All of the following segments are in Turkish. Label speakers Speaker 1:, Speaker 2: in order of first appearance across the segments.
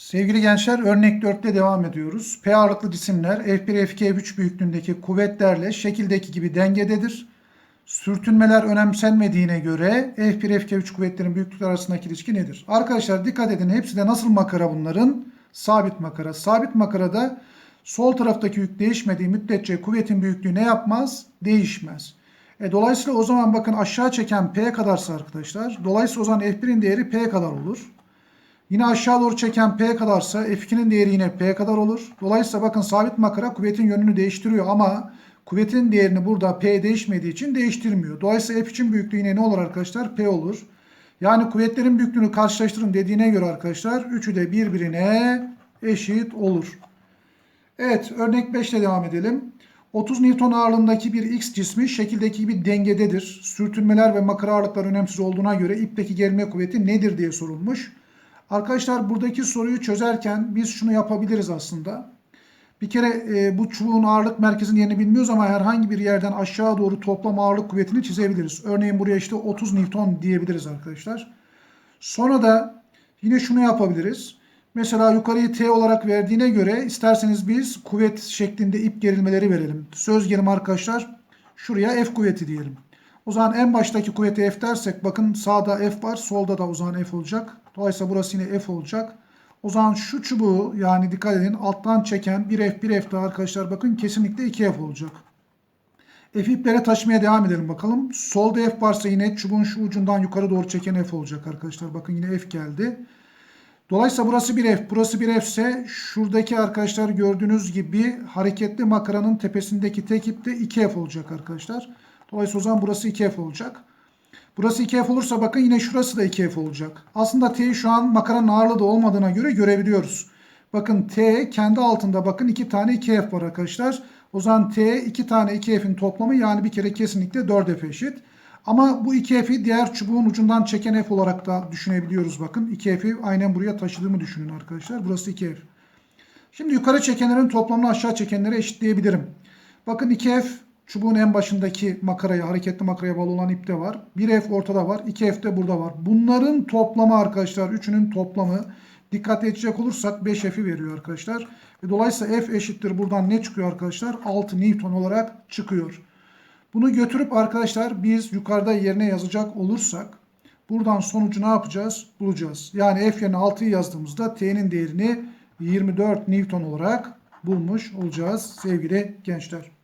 Speaker 1: Sevgili gençler örnek 4'te devam ediyoruz. P ağırlıklı cisimler F1 F2 F3 büyüklüğündeki kuvvetlerle şekildeki gibi dengededir. Sürtünmeler önemsenmediğine göre F1 F2 F3 kuvvetlerin büyüklükleri arasındaki ilişki nedir? Arkadaşlar dikkat edin hepsi de nasıl makara bunların? Sabit makara. Sabit makarada sol taraftaki yük değişmediği müddetçe kuvvetin büyüklüğü ne yapmaz? Değişmez. E, dolayısıyla o zaman bakın aşağı çeken P kadarsa arkadaşlar. Dolayısıyla o zaman F1'in değeri P kadar olur. Yine aşağı doğru çeken P kadarsa F2'nin değeri yine P kadar olur. Dolayısıyla bakın sabit makara kuvvetin yönünü değiştiriyor ama kuvvetin değerini burada P değişmediği için değiştirmiyor. Dolayısıyla F için büyüklüğü yine ne olur arkadaşlar? P olur. Yani kuvvetlerin büyüklüğünü karşılaştırın dediğine göre arkadaşlar üçü de birbirine eşit olur. Evet örnek 5 ile devam edelim. 30 Newton ağırlığındaki bir X cismi şekildeki gibi dengededir. Sürtünmeler ve makara ağırlıklar önemsiz olduğuna göre ipteki gerilme kuvveti nedir diye sorulmuş. Arkadaşlar buradaki soruyu çözerken biz şunu yapabiliriz aslında. Bir kere e, bu çubuğun ağırlık merkezinin yerini bilmiyoruz ama herhangi bir yerden aşağı doğru toplam ağırlık kuvvetini çizebiliriz. Örneğin buraya işte 30 Newton diyebiliriz arkadaşlar. Sonra da yine şunu yapabiliriz. Mesela yukarıyı T olarak verdiğine göre isterseniz biz kuvvet şeklinde ip gerilmeleri verelim. Söz gelimi arkadaşlar şuraya F kuvveti diyelim. O zaman en baştaki kuvvete F dersek bakın sağda F var solda da o zaman F olacak. Dolayısıyla burası yine F olacak. O zaman şu çubuğu yani dikkat edin alttan çeken 1F 1F daha arkadaşlar bakın kesinlikle 2F olacak. F iplere taşımaya devam edelim bakalım. Solda F varsa yine çubuğun şu ucundan yukarı doğru çeken F olacak arkadaşlar. Bakın yine F geldi. Dolayısıyla burası bir F, burası bir F ise şuradaki arkadaşlar gördüğünüz gibi hareketli makaranın tepesindeki tek ip de 2F olacak arkadaşlar. Dolayısıyla o zaman burası 2F olacak. Burası 2F olursa bakın yine şurası da 2F olacak. Aslında T şu an makaranın ağırlığı da olmadığına göre görebiliyoruz. Bakın T kendi altında bakın 2 tane 2F var arkadaşlar. O zaman T 2 tane 2F'in toplamı yani bir kere kesinlikle 4F eşit. Ama bu 2F'i diğer çubuğun ucundan çeken F olarak da düşünebiliyoruz bakın. 2F'i aynen buraya taşıdığımı düşünün arkadaşlar. Burası 2F. Şimdi yukarı çekenlerin toplamını aşağı çekenlere eşitleyebilirim. Bakın 2F çubuğun en başındaki makaraya, hareketli makaraya bağlı olan ipte var. 1F ortada var. 2F de burada var. Bunların toplamı arkadaşlar, üçünün toplamı dikkat edecek olursak 5F'i veriyor arkadaşlar. Ve dolayısıyla F eşittir buradan ne çıkıyor arkadaşlar? 6 Newton olarak çıkıyor. Bunu götürüp arkadaşlar biz yukarıda yerine yazacak olursak buradan sonucu ne yapacağız? Bulacağız. Yani F yerine 6'yı yazdığımızda T'nin değerini 24 Newton olarak bulmuş olacağız sevgili gençler.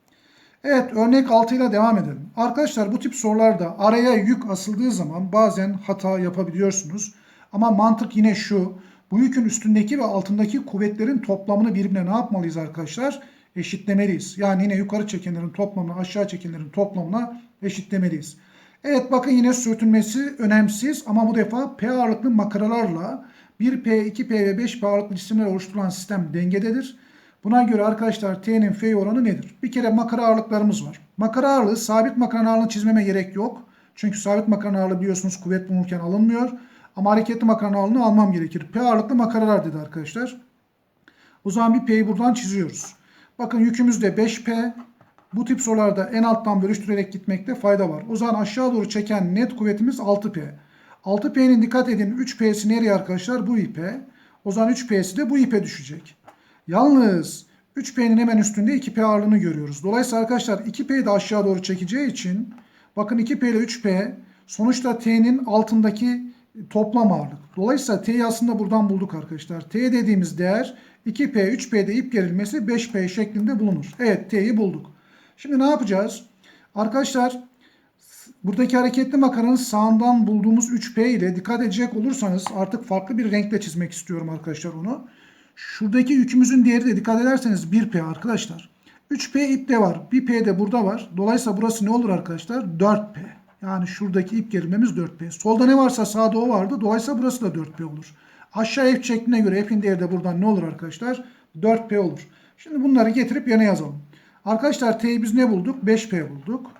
Speaker 1: Evet örnek 6 ile devam edelim. Arkadaşlar bu tip sorularda araya yük asıldığı zaman bazen hata yapabiliyorsunuz. Ama mantık yine şu. Bu yükün üstündeki ve altındaki kuvvetlerin toplamını birbirine ne yapmalıyız arkadaşlar? Eşitlemeliyiz. Yani yine yukarı çekenlerin toplamını aşağı çekenlerin toplamına eşitlemeliyiz. Evet bakın yine sürtünmesi önemsiz ama bu defa P ağırlıklı makaralarla 1P, 2P ve 5P ağırlıklı cisimler oluşturulan sistem dengededir. Buna göre arkadaşlar T'nin F oranı nedir? Bir kere makara ağırlıklarımız var. Makara ağırlığı sabit makaranın ağırlığını çizmeme gerek yok. Çünkü sabit makaranın ağırlığı biliyorsunuz kuvvet bulunurken alınmıyor. Ama hareketli makaranın ağırlığını almam gerekir. P ağırlıklı makaralar dedi arkadaşlar. O zaman bir P'yi buradan çiziyoruz. Bakın yükümüz de 5P. Bu tip sorularda en alttan bölüştürerek gitmekte fayda var. O zaman aşağı doğru çeken net kuvvetimiz 6P. 6P'nin dikkat edin 3P'si nereye arkadaşlar? Bu ipe. O zaman 3P'si de bu ipe düşecek. Yalnız 3P'nin hemen üstünde 2P ağırlığını görüyoruz. Dolayısıyla arkadaşlar 2P'yi de aşağı doğru çekeceği için bakın 2P ile 3P sonuçta T'nin altındaki toplam ağırlık. Dolayısıyla T'yi aslında buradan bulduk arkadaşlar. T dediğimiz değer 2P, 3P'de ip gerilmesi 5P şeklinde bulunur. Evet T'yi bulduk. Şimdi ne yapacağız? Arkadaşlar buradaki hareketli makaranın sağından bulduğumuz 3P ile dikkat edecek olursanız artık farklı bir renkle çizmek istiyorum arkadaşlar onu. Şuradaki yükümüzün değeri de dikkat ederseniz 1P arkadaşlar. 3P ipte var. 1P de burada var. Dolayısıyla burası ne olur arkadaşlar? 4P. Yani şuradaki ip gerilmemiz 4P. Solda ne varsa sağda o vardı. Dolayısıyla burası da 4P olur. Aşağı F şekline göre F'in değeri de buradan ne olur arkadaşlar? 4P olur. Şimdi bunları getirip yana yazalım. Arkadaşlar T'yi biz ne bulduk? 5P bulduk.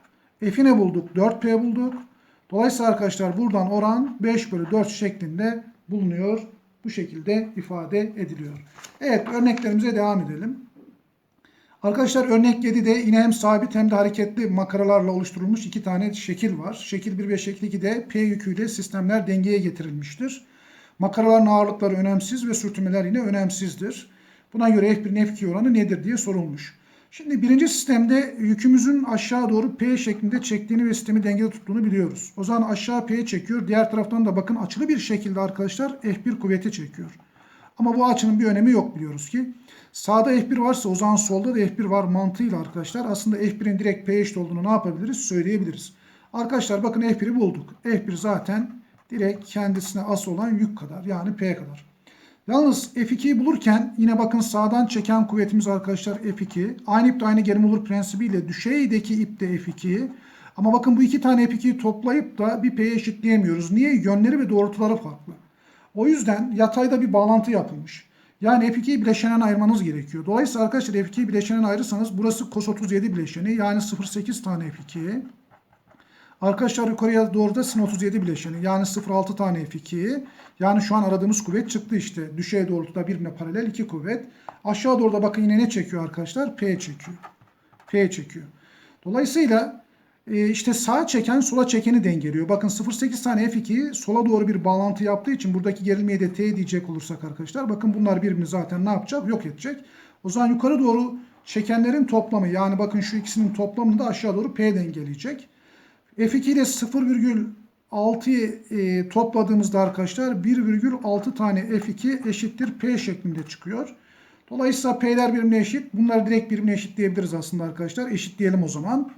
Speaker 1: F'i ne bulduk? 4P bulduk. Dolayısıyla arkadaşlar buradan oran 5 bölü 4 şeklinde bulunuyor. Bu şekilde ifade ediliyor. Evet örneklerimize devam edelim. Arkadaşlar örnek 7'de yine hem sabit hem de hareketli makaralarla oluşturulmuş iki tane şekil var. Şekil 1 ve şekil 2'de P yüküyle sistemler dengeye getirilmiştir. Makaraların ağırlıkları önemsiz ve sürtünmeler yine önemsizdir. Buna göre F1'in F2 oranı nedir diye sorulmuş. Şimdi birinci sistemde yükümüzün aşağı doğru P şeklinde çektiğini ve sistemi dengede tuttuğunu biliyoruz. O zaman aşağı P çekiyor. Diğer taraftan da bakın açılı bir şekilde arkadaşlar F1 kuvveti çekiyor. Ama bu açının bir önemi yok biliyoruz ki. Sağda F1 varsa o zaman solda da F1 var mantığıyla arkadaşlar. Aslında F1'in direkt P eşit olduğunu ne yapabiliriz? Söyleyebiliriz. Arkadaşlar bakın F1'i bulduk. F1 zaten direkt kendisine as olan yük kadar yani P kadar. Yalnız F2'yi bulurken yine bakın sağdan çeken kuvvetimiz arkadaşlar F2. Aynı ipte aynı gerim olur prensibiyle düşeydeki ipte F2. Ama bakın bu iki tane F2'yi toplayıp da bir P'ye eşitleyemiyoruz. Niye? Yönleri ve doğrultuları farklı. O yüzden yatayda bir bağlantı yapılmış. Yani F2'yi bileşenen ayırmanız gerekiyor. Dolayısıyla arkadaşlar F2'yi bileşenen ayırırsanız burası cos 37 bileşeni yani 0.8 tane F2. Arkadaşlar yukarıya doğru da sin 37 bileşeni yani 0.6 tane F2. Yani şu an aradığımız kuvvet çıktı işte. Düşey doğrultuda birbirine paralel iki kuvvet. Aşağı doğru da bakın yine ne çekiyor arkadaşlar? P çekiyor. P çekiyor. Dolayısıyla e, işte sağa çeken sola çekeni dengeliyor. Bakın 0.8 tane F2 sola doğru bir bağlantı yaptığı için buradaki gerilmeye de T diyecek olursak arkadaşlar. Bakın bunlar birbirini zaten ne yapacak? Yok edecek. O zaman yukarı doğru çekenlerin toplamı yani bakın şu ikisinin toplamını da aşağı doğru P dengeleyecek. F2 ile 0,6'yı e, topladığımızda arkadaşlar 1,6 tane F2 eşittir P şeklinde çıkıyor. Dolayısıyla P'ler birbirine eşit. Bunları direkt birbirine eşitleyebiliriz aslında arkadaşlar. Eşitleyelim o zaman.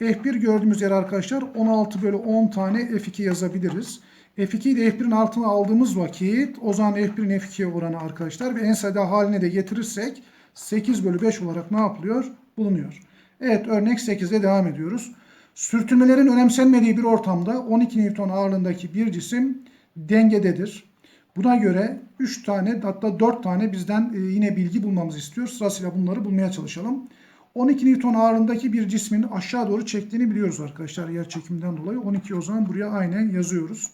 Speaker 1: F1 gördüğümüz yer arkadaşlar 16 bölü 10 tane F2 yazabiliriz. F2'yi de F1'in altına aldığımız vakit o zaman F1'in F2'ye oranı arkadaşlar ve en sayıda haline de getirirsek 8 bölü 5 olarak ne yapılıyor? Bulunuyor. Evet örnek 8'de devam ediyoruz. Sürtünmelerin önemsenmediği bir ortamda 12 Newton ağırlığındaki bir cisim dengededir. Buna göre 3 tane hatta 4 tane bizden e, yine bilgi bulmamızı istiyor. Sırasıyla bunları bulmaya çalışalım. 12 Newton ağırlığındaki bir cismin aşağı doğru çektiğini biliyoruz arkadaşlar yer çekiminden dolayı. 12 o zaman buraya aynen yazıyoruz.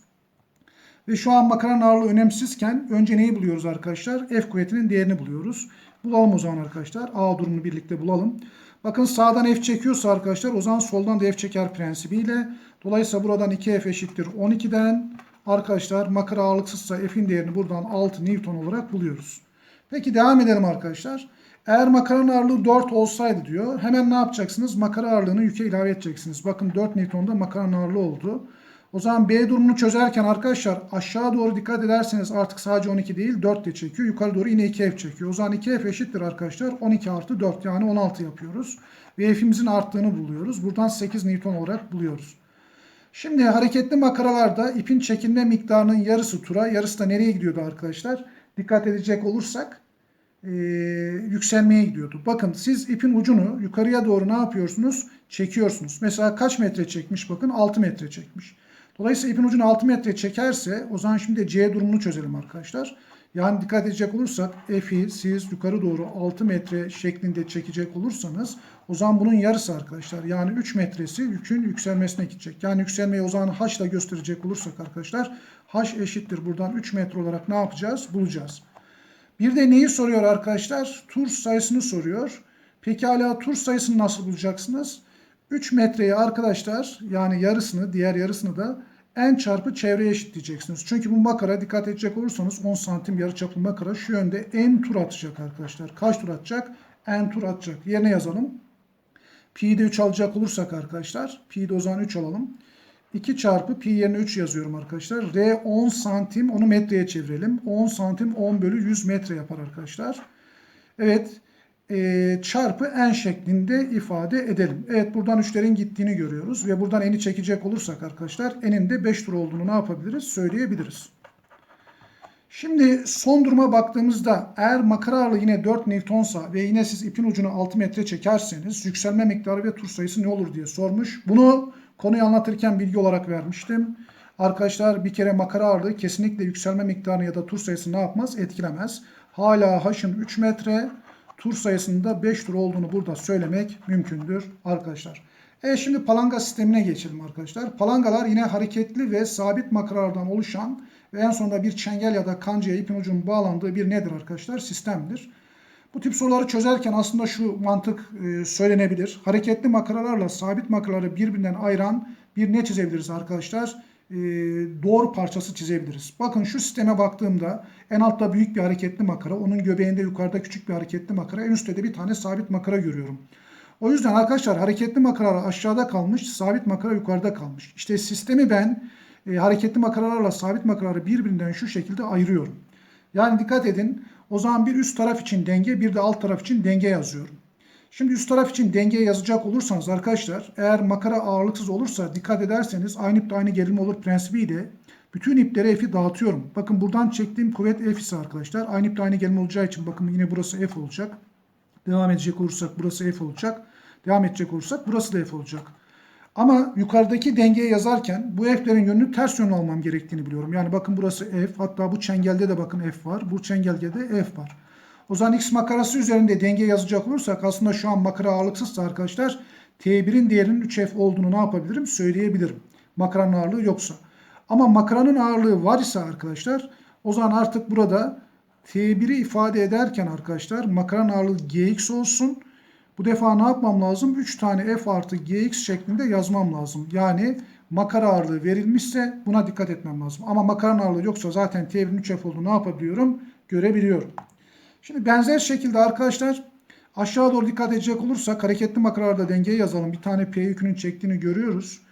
Speaker 1: Ve şu an makaranın ağırlığı önemsizken önce neyi buluyoruz arkadaşlar? F kuvvetinin değerini buluyoruz. Bulalım o zaman arkadaşlar. A durumunu birlikte bulalım. Bakın sağdan F çekiyorsa arkadaşlar o zaman soldan da F çeker prensibiyle. Dolayısıyla buradan 2F eşittir 12'den. Arkadaşlar makara ağırlıksızsa F'in değerini buradan 6 Newton olarak buluyoruz. Peki devam edelim arkadaşlar. Eğer makaranın ağırlığı 4 olsaydı diyor. Hemen ne yapacaksınız? Makara ağırlığını yüke ilave edeceksiniz. Bakın 4 Newton'da makaranın ağırlığı oldu. O zaman B durumunu çözerken arkadaşlar aşağı doğru dikkat ederseniz artık sadece 12 değil 4 de çekiyor. Yukarı doğru yine 2F çekiyor. O zaman 2F eşittir arkadaşlar 12 artı 4 yani 16 yapıyoruz. Ve F'imizin arttığını buluyoruz. Buradan 8 Newton olarak buluyoruz. Şimdi hareketli makaralarda ipin çekilme miktarının yarısı tura, yarısı da nereye gidiyordu arkadaşlar? Dikkat edecek olursak e, yükselmeye gidiyordu. Bakın siz ipin ucunu yukarıya doğru ne yapıyorsunuz? Çekiyorsunuz. Mesela kaç metre çekmiş? Bakın 6 metre çekmiş. Dolayısıyla ipin ucunu 6 metre çekerse o zaman şimdi C durumunu çözelim arkadaşlar. Yani dikkat edecek olursak F'i siz yukarı doğru 6 metre şeklinde çekecek olursanız o zaman bunun yarısı arkadaşlar. Yani 3 metresi yükün yükselmesine gidecek. Yani yükselmeyi o zaman H ile gösterecek olursak arkadaşlar H eşittir. Buradan 3 metre olarak ne yapacağız? Bulacağız. Bir de neyi soruyor arkadaşlar? Tur sayısını soruyor. Pekala tur sayısını nasıl bulacaksınız? 3 metreyi arkadaşlar yani yarısını diğer yarısını da n çarpı çevreye eşitleyeceksiniz. Çünkü bu makara dikkat edecek olursanız 10 santim yarıçaplı makara şu yönde n tur atacak arkadaşlar. Kaç tur atacak? n tur atacak. Yerine yazalım. Pi'de 3 alacak olursak arkadaşlar. Pi'de o zaman 3 alalım. 2 çarpı pi yerine 3 yazıyorum arkadaşlar. R 10 santim onu metreye çevirelim. 10 santim 10 bölü 100 metre yapar arkadaşlar. Evet e, çarpı n şeklinde ifade edelim. Evet buradan 3'lerin gittiğini görüyoruz. Ve buradan n'i çekecek olursak arkadaşlar n'in de 5 tur olduğunu ne yapabiliriz? Söyleyebiliriz. Şimdi son duruma baktığımızda eğer makara ağırlığı yine 4 Newton'sa ve yine siz ipin ucunu 6 metre çekerseniz yükselme miktarı ve tur sayısı ne olur diye sormuş. Bunu konuyu anlatırken bilgi olarak vermiştim. Arkadaşlar bir kere makara ağırlığı kesinlikle yükselme miktarını ya da tur sayısını ne yapmaz? Etkilemez. Hala h'ın 3 metre, tur sayısında 5 tur olduğunu burada söylemek mümkündür arkadaşlar. Evet şimdi palanga sistemine geçelim arkadaşlar. Palangalar yine hareketli ve sabit makaralardan oluşan ve en sonunda bir çengel ya da kancaya ipin ucunun bağlandığı bir nedir arkadaşlar? Sistemdir. Bu tip soruları çözerken aslında şu mantık e, söylenebilir. Hareketli makaralarla sabit makaraları birbirinden ayıran bir ne çizebiliriz arkadaşlar? E, doğru parçası çizebiliriz. Bakın şu sisteme baktığımda en altta büyük bir hareketli makara, onun göbeğinde yukarıda küçük bir hareketli makara, en üstte de bir tane sabit makara görüyorum. O yüzden arkadaşlar hareketli makaralar aşağıda kalmış, sabit makara yukarıda kalmış. İşte sistemi ben e, hareketli makaralarla sabit makaraları birbirinden şu şekilde ayırıyorum. Yani dikkat edin. O zaman bir üst taraf için denge, bir de alt taraf için denge yazıyorum. Şimdi üst taraf için denge yazacak olursanız arkadaşlar eğer makara ağırlıksız olursa dikkat ederseniz aynı ipte aynı gerilim olur prensibiyle bütün ipleri F'i dağıtıyorum. Bakın buradan çektiğim kuvvet F ise arkadaşlar aynı ipte aynı gerilim olacağı için bakın yine burası F olacak. Devam edecek olursak burası F olacak. Devam edecek olursak burası da F olacak. Ama yukarıdaki dengeyi yazarken bu F'lerin yönünü ters yönlü almam gerektiğini biliyorum. Yani bakın burası F. Hatta bu çengelde de bakın F var. Bu çengelde de F var. O zaman X makarası üzerinde denge yazacak olursak aslında şu an makara ağırlıksızsa arkadaşlar T1'in değerinin 3F olduğunu ne yapabilirim? Söyleyebilirim. Makaranın ağırlığı yoksa. Ama makaranın ağırlığı var ise arkadaşlar o zaman artık burada T1'i ifade ederken arkadaşlar makaranın ağırlığı GX olsun. Bu defa ne yapmam lazım? 3 tane F artı GX şeklinde yazmam lazım. Yani makara ağırlığı verilmişse buna dikkat etmem lazım. Ama makaranın ağırlığı yoksa zaten T1'in 3F olduğunu ne yapabiliyorum? Görebiliyorum. Şimdi benzer şekilde arkadaşlar aşağı doğru dikkat edecek olursak hareketli makaralarda dengeyi yazalım. Bir tane P yükünün çektiğini görüyoruz.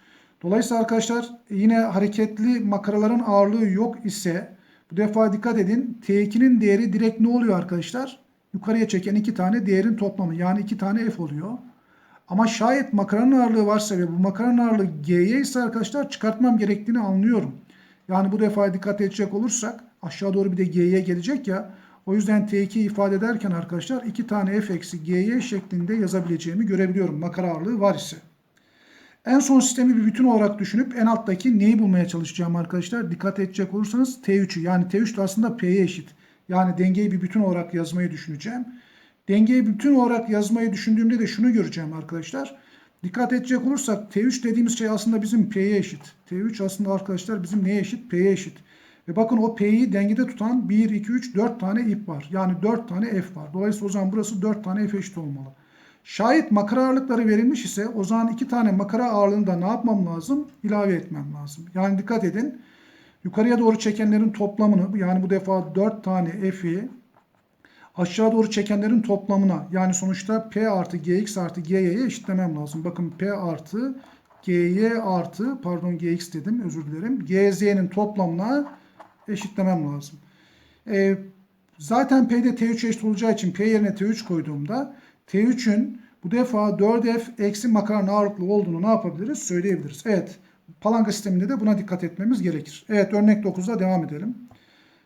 Speaker 1: Dolayısıyla arkadaşlar yine hareketli makaraların ağırlığı yok ise bu defa dikkat edin T2'nin değeri direkt ne oluyor arkadaşlar? Yukarıya çeken iki tane değerin toplamı yani iki tane F oluyor. Ama şayet makaranın ağırlığı varsa ve bu makaranın ağırlığı G'ye ise arkadaşlar çıkartmam gerektiğini anlıyorum. Yani bu defa dikkat edecek olursak aşağı doğru bir de G'ye gelecek ya. O yüzden T2 ifade ederken arkadaşlar iki tane F eksi G'ye şeklinde yazabileceğimi görebiliyorum makara ağırlığı var ise. En son sistemi bir bütün olarak düşünüp en alttaki neyi bulmaya çalışacağım arkadaşlar. Dikkat edecek olursanız T3'ü yani T3 de aslında P'ye eşit. Yani dengeyi bir bütün olarak yazmayı düşüneceğim. Dengeyi bütün olarak yazmayı düşündüğümde de şunu göreceğim arkadaşlar. Dikkat edecek olursak T3 dediğimiz şey aslında bizim P'ye eşit. T3 aslında arkadaşlar bizim neye eşit? P'ye eşit. Ve bakın o P'yi dengede tutan 1, 2, 3, 4 tane ip var. Yani 4 tane F var. Dolayısıyla o zaman burası 4 tane F eşit olmalı. Şayet makara ağırlıkları verilmiş ise o zaman 2 tane makara ağırlığını ne yapmam lazım? İlave etmem lazım. Yani dikkat edin. Yukarıya doğru çekenlerin toplamını yani bu defa 4 tane F'i aşağı doğru çekenlerin toplamına yani sonuçta P artı Gx artı Gy'ye eşitlemem lazım. Bakın P artı Gy artı pardon Gx dedim özür dilerim. Gz'nin toplamına eşitlemem lazım. E, zaten P'de T3 eşit olacağı için P yerine T3 koyduğumda T3'ün bu defa 4F eksi makaranın ağırlıklı olduğunu ne yapabiliriz? Söyleyebiliriz. Evet. Palanga sisteminde de buna dikkat etmemiz gerekir. Evet örnek 9'da devam edelim.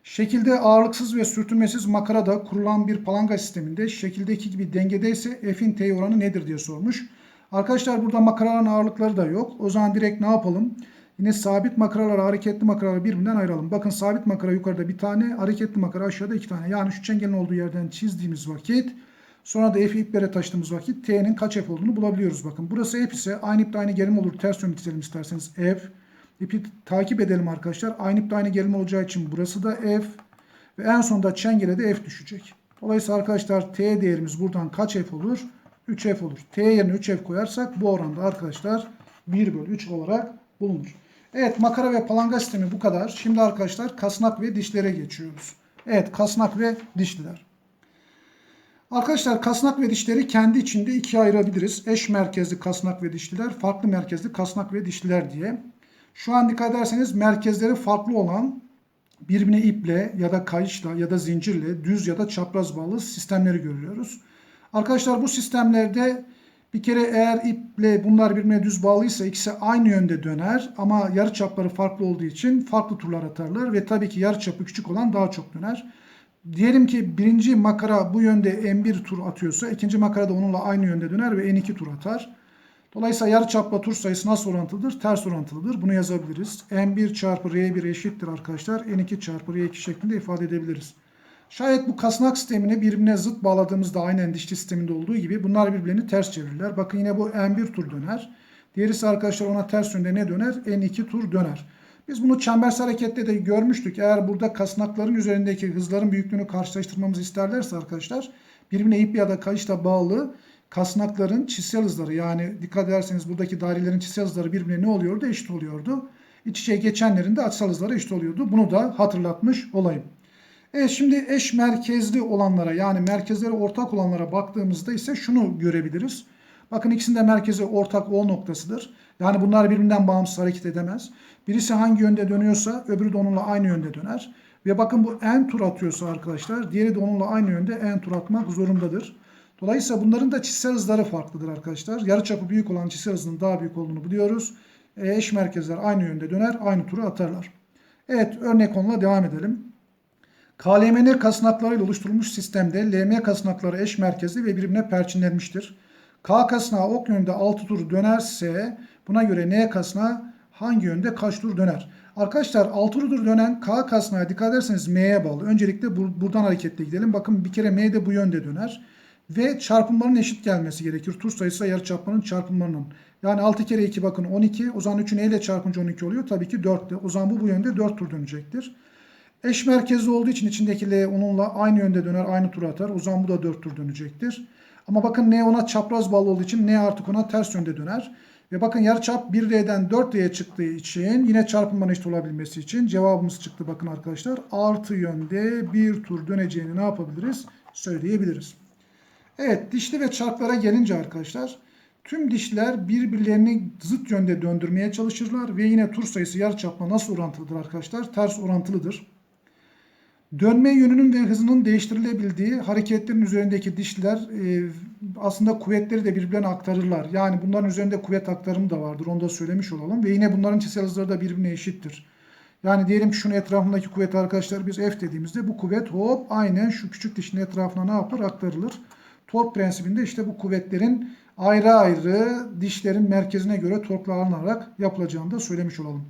Speaker 1: Şekilde ağırlıksız ve sürtünmesiz makarada kurulan bir palanga sisteminde şekildeki gibi dengedeyse F'in T oranı nedir diye sormuş. Arkadaşlar burada makaraların ağırlıkları da yok. O zaman direkt ne yapalım? Yine sabit makaralar, hareketli makaraları birbirinden ayıralım. Bakın sabit makara yukarıda bir tane, hareketli makara aşağıda iki tane. Yani şu çengelin olduğu yerden çizdiğimiz vakit sonra da F'i iplere taşıdığımız vakit T'nin kaç F olduğunu bulabiliyoruz. Bakın burası F ise aynı ipte aynı gerilim olur. Ters yönlü çizelim isterseniz F. İpi takip edelim arkadaşlar. Aynı ipte aynı gerilim olacağı için burası da F. Ve en sonunda çengele de F düşecek. Dolayısıyla arkadaşlar T değerimiz buradan kaç F olur? 3F olur. T yerine 3F koyarsak bu oranda arkadaşlar 1 bölü 3 olarak bulunur. Evet makara ve palanga sistemi bu kadar. Şimdi arkadaşlar kasnak ve dişlere geçiyoruz. Evet kasnak ve dişliler. Arkadaşlar kasnak ve dişleri kendi içinde ikiye ayırabiliriz. Eş merkezli kasnak ve dişliler, farklı merkezli kasnak ve dişliler diye. Şu an dikkat ederseniz merkezleri farklı olan birbirine iple ya da kayışla ya da zincirle düz ya da çapraz bağlı sistemleri görüyoruz. Arkadaşlar bu sistemlerde bir kere eğer iple bunlar birbirine düz bağlıysa ikisi aynı yönde döner ama yarı çapları farklı olduğu için farklı turlar atarlar ve tabii ki yarı çapı küçük olan daha çok döner. Diyelim ki birinci makara bu yönde n1 tur atıyorsa ikinci makara da onunla aynı yönde döner ve n2 tur atar. Dolayısıyla yarı çapla tur sayısı nasıl orantılıdır? Ters orantılıdır. Bunu yazabiliriz. n1 çarpı r1 eşittir arkadaşlar. n2 çarpı r2 şeklinde ifade edebiliriz. Şayet bu kasnak sistemini birbirine zıt bağladığımızda aynen dişli sisteminde olduğu gibi bunlar birbirlerini ters çevirirler. Bakın yine bu n1 tur döner. Diğerisi arkadaşlar ona ters yönde ne döner? n2 tur döner. Biz bunu çembersel harekette de görmüştük. Eğer burada kasnakların üzerindeki hızların büyüklüğünü karşılaştırmamızı isterlerse arkadaşlar birbirine ip ya da kayışla bağlı kasnakların çizsel hızları yani dikkat ederseniz buradaki dairelerin çizsel hızları birbirine ne oluyordu? Eşit oluyordu. iç içe geçenlerin de açısal hızları eşit oluyordu. Bunu da hatırlatmış olayım. Evet şimdi eş merkezli olanlara yani merkezleri ortak olanlara baktığımızda ise şunu görebiliriz. Bakın ikisinde merkezi ortak O noktasıdır. Yani bunlar birbirinden bağımsız hareket edemez. Birisi hangi yönde dönüyorsa öbürü de onunla aynı yönde döner. Ve bakın bu n tur atıyorsa arkadaşlar diğeri de onunla aynı yönde n tur atmak zorundadır. Dolayısıyla bunların da çizsel hızları farklıdır arkadaşlar. Yarıçapı büyük olan çizsel hızının daha büyük olduğunu biliyoruz. E, eş merkezler aynı yönde döner, aynı turu atarlar. Evet örnek konuyla devam edelim. KLMN kasnaklarıyla oluşturulmuş sistemde LM kasnakları eş merkezli ve birbirine perçinlenmiştir. K kasnağı ok yönünde 6 tur dönerse buna göre N kasnağı hangi yönde kaç tur döner? Arkadaşlar 6 tur dönen K kasnağı dikkat ederseniz M'ye bağlı. Öncelikle bur buradan hareketle gidelim. Bakın bir kere M de bu yönde döner. Ve çarpımların eşit gelmesi gerekir. Tur sayısı yarıçapmanın çarpımlarının. Yani 6 kere 2 bakın 12. O zaman 3'ü neyle çarpınca 12 oluyor? Tabii ki 4 de. O zaman bu bu yönde 4 tur dönecektir. Eş merkezli olduğu için içindeki onunla aynı yönde döner, aynı tur atar. O zaman bu da 4 tur dönecektir. Ama bakın N ona çapraz bağlı olduğu için N artık ona ters yönde döner. Ve bakın yarıçap 1R'den 4R'ye çıktığı için yine çarpımların eşit olabilmesi için cevabımız çıktı bakın arkadaşlar. Artı yönde bir tur döneceğini ne yapabiliriz? Söyleyebiliriz. Evet dişli ve çarklara gelince arkadaşlar tüm dişler birbirlerini zıt yönde döndürmeye çalışırlar ve yine tur sayısı yarıçapla nasıl orantılıdır arkadaşlar? Ters orantılıdır. Dönme yönünün ve hızının değiştirilebildiği hareketlerin üzerindeki dişler e, aslında kuvvetleri de birbirlerine aktarırlar. Yani bunların üzerinde kuvvet aktarımı da vardır. Onu da söylemiş olalım. Ve yine bunların çizsel hızları da birbirine eşittir. Yani diyelim ki şunun etrafındaki kuvvet arkadaşlar biz F dediğimizde bu kuvvet hop aynen şu küçük dişin etrafına ne yapar? Aktarılır. Tork prensibinde işte bu kuvvetlerin ayrı ayrı dişlerin merkezine göre torklanılarak yapılacağını da söylemiş olalım.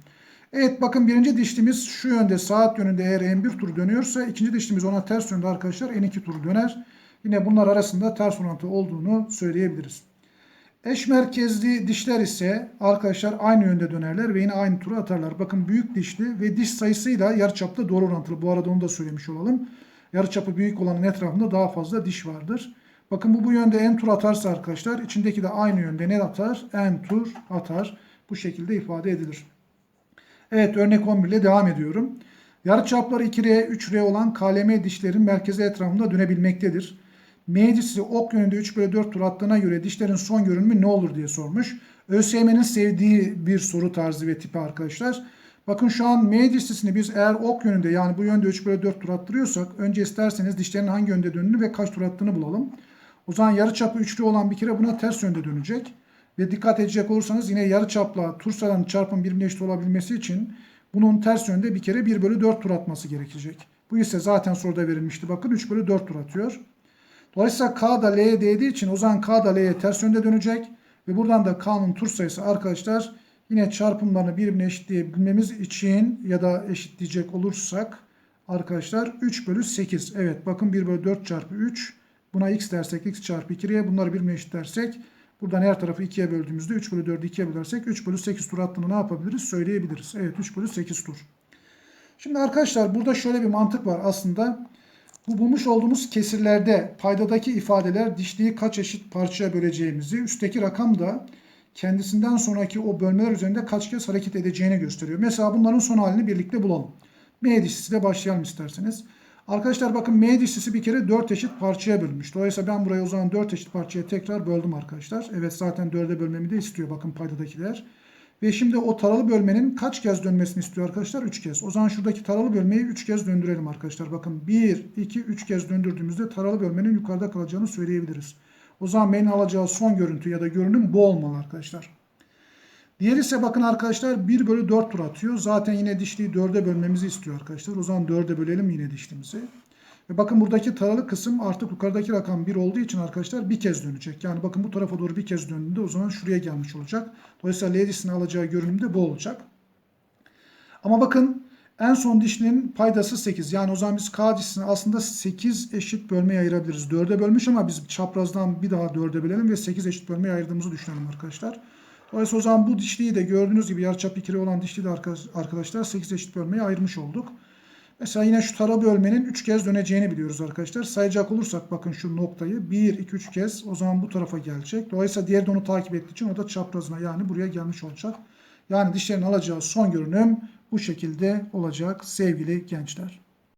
Speaker 1: Evet bakın birinci dişlimiz şu yönde saat yönünde eğer N1 tur dönüyorsa ikinci dişlimiz ona ters yönde arkadaşlar N2 tur döner. Yine bunlar arasında ters orantı olduğunu söyleyebiliriz. Eş merkezli dişler ise arkadaşlar aynı yönde dönerler ve yine aynı turu atarlar. Bakın büyük dişli ve diş sayısıyla yarıçapta doğru orantılı. Bu arada onu da söylemiş olalım. Yarıçapı büyük olanın etrafında daha fazla diş vardır. Bakın bu bu yönde n tur atarsa arkadaşlar içindeki de aynı yönde ne atar? n tur atar. Bu şekilde ifade edilir. Evet örnek 11 ile devam ediyorum. Yarıçapları 2R, 3R olan KLM dişlerin merkezi etrafında dönebilmektedir. M dişi ok yönünde 3 bölü 4 tur attığına göre dişlerin son görünümü ne olur diye sormuş. ÖSYM'nin sevdiği bir soru tarzı ve tipi arkadaşlar. Bakın şu an M dişlisini biz eğer ok yönünde yani bu yönde 3 bölü 4 tur attırıyorsak önce isterseniz dişlerin hangi yönde döndüğünü ve kaç tur attığını bulalım. O zaman yarıçapı üçlü olan bir kere buna ters yönde dönecek. Ve dikkat edecek olursanız yine yarıçapla tur sayılarının çarpım birbirine eşit olabilmesi için bunun ters yönde bir kere 1 bölü 4 tur atması gerekecek. Bu ise zaten soruda verilmişti. Bakın 3 bölü 4 tur atıyor. Dolayısıyla K da L'ye değdiği için o zaman K da L'ye ters yönde dönecek. Ve buradan da K'nın tur sayısı arkadaşlar yine çarpımlarını birbirine eşitleyebilmemiz için ya da eşitleyecek olursak arkadaşlar 3 bölü 8. Evet bakın 1 bölü 4 çarpı 3. Buna x dersek x çarpı 2'ye bunları birbirine eşitlersek buradan her tarafı 2'ye böldüğümüzde 3 bölü 4'ü 2'ye bölersek 3 bölü 8 tur attığını ne yapabiliriz? Söyleyebiliriz. Evet 3 bölü 8 tur. Şimdi arkadaşlar burada şöyle bir mantık var aslında. Bu bulmuş olduğumuz kesirlerde paydadaki ifadeler dişliği kaç eşit parçaya böleceğimizi, üstteki rakam da kendisinden sonraki o bölmeler üzerinde kaç kez hareket edeceğini gösteriyor. Mesela bunların son halini birlikte bulalım. M dişlisiyle başlayalım isterseniz. Arkadaşlar bakın M dişlisi bir kere 4 eşit parçaya bölünmüş. Dolayısıyla ben burayı o zaman 4 eşit parçaya tekrar böldüm arkadaşlar. Evet zaten 4'e bölmemi de istiyor bakın paydadakiler. Ve şimdi o taralı bölmenin kaç kez dönmesini istiyor arkadaşlar? 3 kez. O zaman şuradaki taralı bölmeyi 3 kez döndürelim arkadaşlar. Bakın 1, 2, 3 kez döndürdüğümüzde taralı bölmenin yukarıda kalacağını söyleyebiliriz. O zaman benim alacağı son görüntü ya da görünüm bu olmalı arkadaşlar. Diğer ise bakın arkadaşlar 1 bölü 4 tur atıyor. Zaten yine dişliği 4'e bölmemizi istiyor arkadaşlar. O zaman 4'e bölelim yine dişliğimizi. Ve bakın buradaki taralı kısım artık yukarıdaki rakam 1 olduğu için arkadaşlar bir kez dönecek. Yani bakın bu tarafa doğru bir kez döndüğünde o zaman şuraya gelmiş olacak. Dolayısıyla L dişinin alacağı görünüm de bu olacak. Ama bakın en son dişlinin paydası 8. Yani o zaman biz K dişini aslında 8 eşit bölmeye ayırabiliriz. 4'e bölmüş ama biz çaprazdan bir daha 4'e bölelim ve 8 eşit bölmeye ayırdığımızı düşünelim arkadaşlar. Dolayısıyla o zaman bu dişliği de gördüğünüz gibi yarıçap 2 olan dişliği de arkadaşlar 8 eşit bölmeye ayırmış olduk. Mesela yine şu tara bölmenin 3 kez döneceğini biliyoruz arkadaşlar. Sayacak olursak bakın şu noktayı 1, 2, 3 kez o zaman bu tarafa gelecek. Dolayısıyla diğer de onu takip ettiği için o da çaprazına yani buraya gelmiş olacak. Yani dişlerin alacağı son görünüm bu şekilde olacak sevgili gençler.